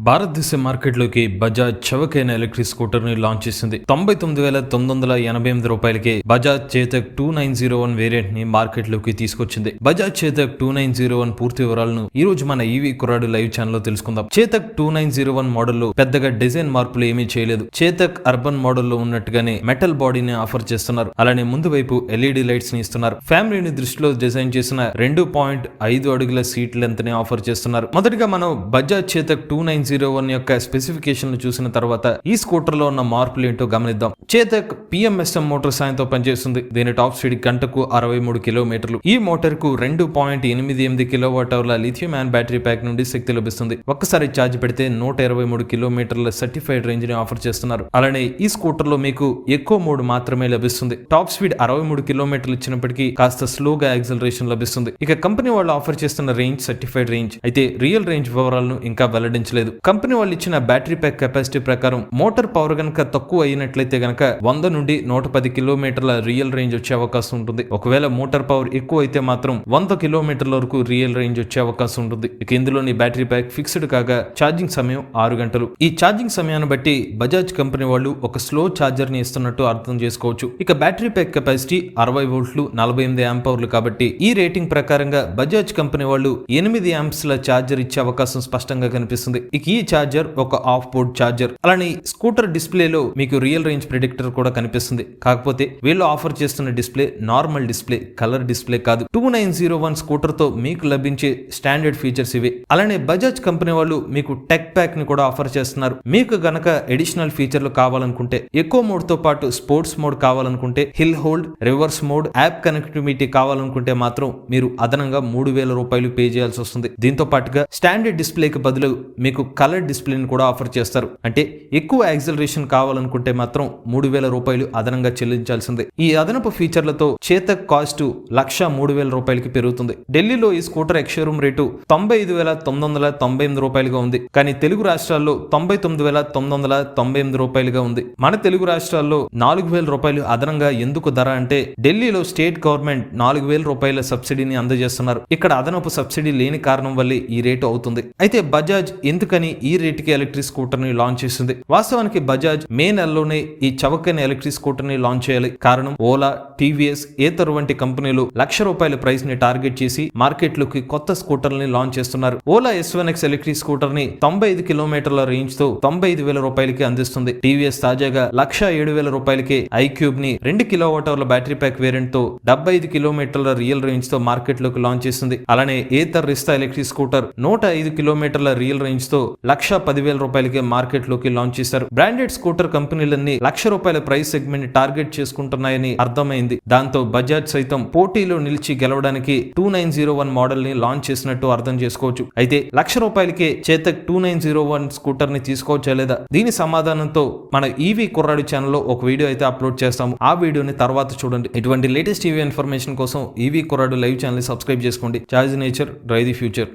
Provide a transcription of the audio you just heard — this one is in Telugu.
భారతదేశ మార్కెట్లోకి బజాజ్ చవకైన ఎలక్ట్రిక్ స్కూటర్ని లాంచ్ చేసింది. తొంభై తొమ్మిది వేల తొమ్మిది వందల ఎనభై ఎనిమిది రూపాయలకి Bajaj Chetak two nine zero one వేరియంట్ని మార్కెట్లోకి తీసుకొచ్చింది. Bajaj Chetak two nine zero one పూర్తి వివరాలను ఈ రోజు మన ఈవీ కురాడు లైవ్ ఛానల్లో తెలుసుకుందాం. Chetak two nine zero one మోడల్లో పెద్దగా డిజైన్ మార్పులు ఏమీ చేయలేదు. చేతక్ అర్బన్ మోడల్లో ఉన్నట్టుగానే మెటల్ బాడీని ఆఫర్ చేస్తున్నారు. అలానే ముందు వైపు ఎల్ఈడి లైట్స్ని ఇస్తున్నారు. ఫ్యామిలీని దృష్టిలో డిజైన్ చేసిన రెండు పాయింట్ ఐదు అడుగుల సీట్ లెంత్ని ఆఫర్ చేస్తున్నారు. మొదటిగా మనం Bajaj Chetak two nine zero one యొక్క స్పెసిఫికేషన్ చూసిన తర్వాత ఈ స్కూటర్లో ఉన్న మార్పులు ఏంటో గమనిద్దాం. చేతక్ పిఎంఎస్ఎం మోటార్ సాయంతో పనిచేస్తుంది. దీని టాప్ స్పీడ్ గంటకు అరవై మూడు కిలోమీటర్లు. ఈ మోటార్కు రెండు పాయింట్ ఎనిమిది ఎనిమిది కిలో వాట్ అవర్ల లిథియం యాన్ బ్యాటరీ ప్యాక్ నుండి శక్తి లభిస్తుంది. ఒక్కసారి ఛార్జ్ పెడితే నూట ఇరవై మూడు కిలోమీటర్ల సర్టిఫైడ్ రేంజ్ని ఆఫర్ చేస్తున్నారు. అలానే ఈ స్కూటర్లో మీకు ఎక్కువ మోడ్ మాత్రమే లభిస్తుంది. టాప్ స్పీడ్ అరవై మూడు కిలోమీటర్లు ఇచ్చినప్పటికీ కాస్త స్లోగా యాక్సలరేషన్ లభిస్తుంది. ఇక కంపెనీ వాళ్ళు ఆఫర్ చేస్తున్న రేంజ్ సర్టిఫైడ్ రేంజ్. అయితే రియల్ రేంజ్ వివరాలను ఇంకా వెల్లడించలేదు. కంపెనీ వాళ్ళు ఇచ్చిన బ్యాటరీ ప్యాక్ కెపాసిటీ ప్రకారం మోటార్ పవర్ గనక తక్కువ అయినట్లయితే గనక వంద నుండి నూట పది కిలోమీటర్ల రియల్ రేంజ్ వచ్చే అవకాశం ఉంటుంది. ఒకవేళ మోటార్ పవర్ ఎక్కువ అయితే మాత్రం వంద కిలోమీటర్ల వరకు రియల్ రేంజ్ వచ్చే అవకాశం ఉంటుంది. ఇక ఇందులోని బ్యాటరీ ప్యాక్ ఫిక్స్డ్ కాగా ఛార్జింగ్ సమయం ఆరు గంటలు. ఈ ఛార్జింగ్ సమయాన్ని బట్టి బజాజ్ కంపెనీ వాళ్ళు ఒక స్లో ఛార్జర్ని ఇస్తున్నట్టు అర్థం చేసుకోవచ్చు. ఇక బ్యాటరీ ప్యాక్ కెపాసిటీ అరవై వోల్ట్లు నలభై ఎనిమిది యాంపవర్లు కాబట్టి ఈ రేటింగ్ ప్రకారంగా బజాజ్ కంపెనీ వాళ్ళు ఎనిమిది యాంప్స్ ల ఛార్జర్ ఇచ్చే అవకాశం స్పష్టంగా కనిపిస్తుంది. ఇక ఈ ఛార్జర్ ఒక ఆఫ్ బోర్డ్ ఛార్జర్. అలానే స్కూటర్ డిస్ప్లేలో మీకు రియల్ రేంజ్ ప్రిడిక్టర్ కూడా కనిపిస్తుంది. కాకపోతే వీళ్ళు ఆఫర్ చేస్తున్న display normal display colour display కాదు. టూ నైన్ జీరో వన్ స్కూటర్తో మీకు లభించే స్టాండర్డ్ ఫీచర్స్ ఇవి. అలానే బజాజ్ కంపెనీ వాళ్ళు మీకు టెక్ ప్యాక్ని కూడా ఆఫర్ చేస్తున్నారు. మీకు గనక ఎడిషనల్ ఫీచర్లు కావాలనుకుంటే ఎక్కువ మోడ్తో పాటు స్పోర్ట్స్ మోడ్ కావాలనుకుంటే hill hold reverse mode app connectivity కావాలనుకుంటే మాత్రం మీరు అదనంగా మూడు వేల రూపాయలు పే చేయాల్సి వస్తుంది. దీంతో పాటుగా స్టాండర్డ్ డిస్ప్లేకి బదులు మీకు కలర్ డిస్ప్లేని కూడా ఆఫర్ చేస్తారు. అంటే ఎక్కువ యాక్సిలరేషన్ కావాలనుకుంటే మాత్రం మూడు వేల రూపాయలు అదనంగా చెల్లించాల్సిందే. ఈ అదనపు ఫీచర్లతో చేతక్ కాస్ట్ లక్ష మూడు వేల రూపాయలకి పెరుగుతుంది. ఢిల్లీలో ఈ స్కూటర్ ఎక్స్షోరూమ్ రేటు తొంభై ఐదు వేల తొమ్మిది వందల తొంభై ఎనిమిది రూపాయలుగా ఉంది. కానీ తెలుగు రాష్ట్రాల్లో తొంభై తొమ్మిది వేల తొమ్మిది వందల తొంభై ఎనిమిది రూపాయలుగా ఉంది. మన తెలుగు రాష్ట్రాల్లో నాలుగు వేల రూపాయలు అదనంగా ఎందుకు ధర అంటే ఢిల్లీలో స్టేట్ గవర్నమెంట్ నాలుగు వేల రూపాయల సబ్సిడీని అందజేస్తున్నారు. ఇక్కడ అదనపు సబ్సిడీ లేని కారణం వల్లే ఈ రేటు అవుతుంది. అయితే బజాజ్ ఎందుకని ఈ రేటుకి ఎలక్ట్రిక్ స్కూటర్ని లాంచ్ చేసింది. వాస్తవానికి బజాజ్ మే నెలలోనే ఈ చవకని ఎలక్ట్రిక్ స్కూటర్ని లాంచ్ చేయాలి. కారణం ఓలా టీవీఎస్ ఏతర్ వంటి కంపెనీలు లక్ష రూపాయల ప్రైస్ని టార్గెట్ చేసి మార్కెట్లోకి కొత్త స్కూటర్ని లాంచ్ చేస్తున్నారు. Ola S one X electric స్కూటర్ని తొంభై ఐదు కిలోమీటర్ల రేంజ్తో తొంభై ఐదు వేల రూపాయలకి అందిస్తుంది. టీవీఎస్ తాజాగా లక్ష ఏడు వేల రూపాయలకి ఐక్యూబ్ని రెండు కిలోవాట్ అవర్ల బ్యాటరీ ప్యాక్ వేరియంట్తో డెబ్బై ఐదు కిలోమీటర్ల రియల్ రేంజ్తో మార్కెట్లోకి లాంచ్ చేసింది. అలానే ఏతర్ రిస్తా ఎలక్ట్రిక్ స్కూటర్ నూట ఐదు కిలోమీటర్ల రియల్ రేంజ్తో లక్ష పదివేల రూపాయలకే మార్కెట్లోకి లాంచ్ చేశారు. బ్రాండెడ్ స్కూటర్ కంపెనీలన్నీ లక్ష రూపాయల ప్రైస్ సెగ్మెంట్ టార్గెట్ చేసుకుంటున్నాయని అర్థమైంది. దాంతో బజాజ్ సైతం పోటీలో నిలిచి గెలవడానికి టూ నైన్ జీరో వన్ మోడల్ని లాంచ్ చేసినట్టు అర్థం చేసుకోవచ్చు. అయితే లక్ష రూపాయలకే Chetak two nine zero one స్కూటర్ని తీసుకోవచ్చా లేదా? దీని సమాధానంతో మన ఈవీ కుర్రాడు ఛానల్లో ఒక వీడియో అయితే అప్లోడ్ చేస్తాము. ఆ వీడియోని తర్వాత చూడండి. ఇటువంటి లేటెస్ట్ ఈవీ ఇన్ఫర్మేషన్ కోసం ఈవీ కుర్రాడు లైవ్ ఛానల్ సబ్స్క్రైబ్ చేసుకోండి. Charge nature drive the future